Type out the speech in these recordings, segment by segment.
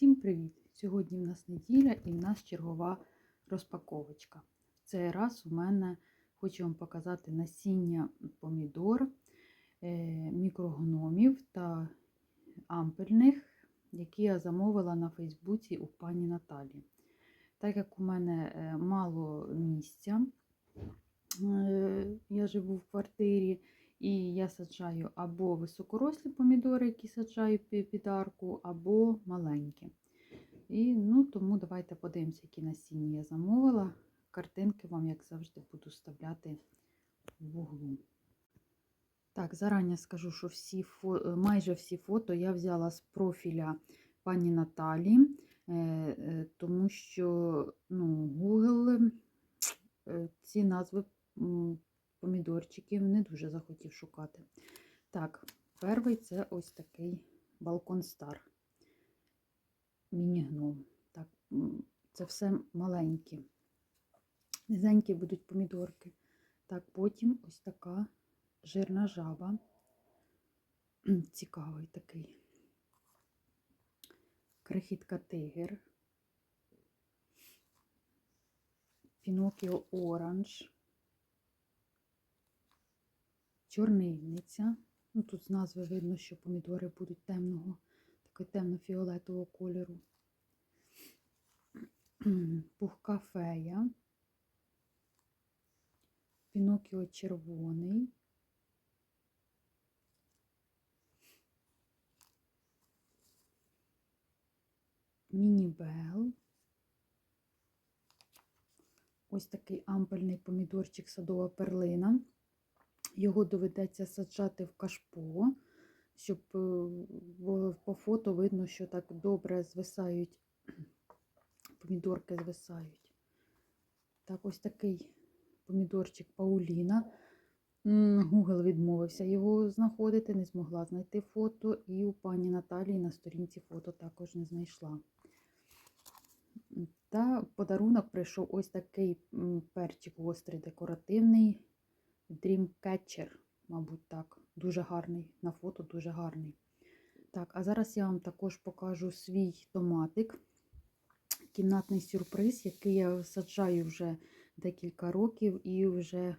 Всім привіт! Сьогодні в нас неділя і в нас чергова розпаковочка. В цей раз у мене хочу вам показати насіння помідор, е, мікрогномів та ампельних, які я замовила на Фейсбуці у пані Наталі. Так як у мене е, мало місця, е, я живу в квартирі. І я саджаю або високорослі помідори, які саджаю під арку, або маленькі. І ну, тому давайте подивимося, які насіння я замовила. Картинки вам, як завжди, буду вставляти в углу. Так, зарані скажу, що всі фо... майже всі фото я взяла з профіля пані Наталі, е, е, тому що ну, Google е, ці назви помідорчиків не дуже захотів шукати. Так, перший це ось такий балкон стар. Міні-гном. Так, це все маленькі. Низенькі будуть помідорки. Так, потім ось така жирна жаба. Цікавий такий. Крихітка тигр. Пінокіо оранж. Чорнильниця. Ну, тут з назви видно, що помідори будуть темного, такого темно-фіолетового кольору. Пухка фея. Пінокіо червоний. Мінібел. Ось такий ампельний помідорчик садова перлина. Його доведеться саджати в кашпо, щоб е, по фото видно, що так добре звисають, помідорки звисають. Так, ось такий помідорчик Пауліна. Google відмовився його знаходити, не змогла знайти фото, і у пані Наталії на сторінці фото також не знайшла. Та подарунок прийшов ось такий перчик гострий декоративний. Dreamcatcher, мабуть, так. Дуже гарний. На фото дуже гарний. Так, а зараз я вам також покажу свій томатик. Кімнатний сюрприз, який я саджаю вже декілька років, і вже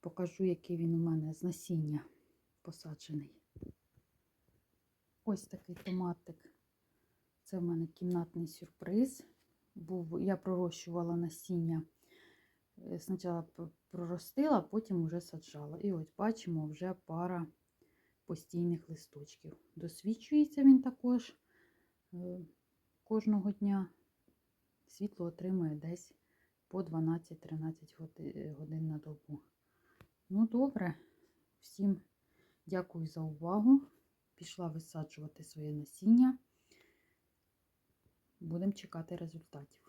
покажу, який він у мене з насіння посаджений. Ось такий томатик. Це в мене кімнатний сюрприз. Був, я пророщувала насіння. Е, Спочатку проростила, потім вже саджала. І ось бачимо вже пара постійних листочків. Досвідчується він також е, кожного дня. Світло отримує десь по 12-13 годин на добу. Ну, добре. Всім дякую за увагу. Пішла висаджувати своє насіння. Будемо чекати результатів.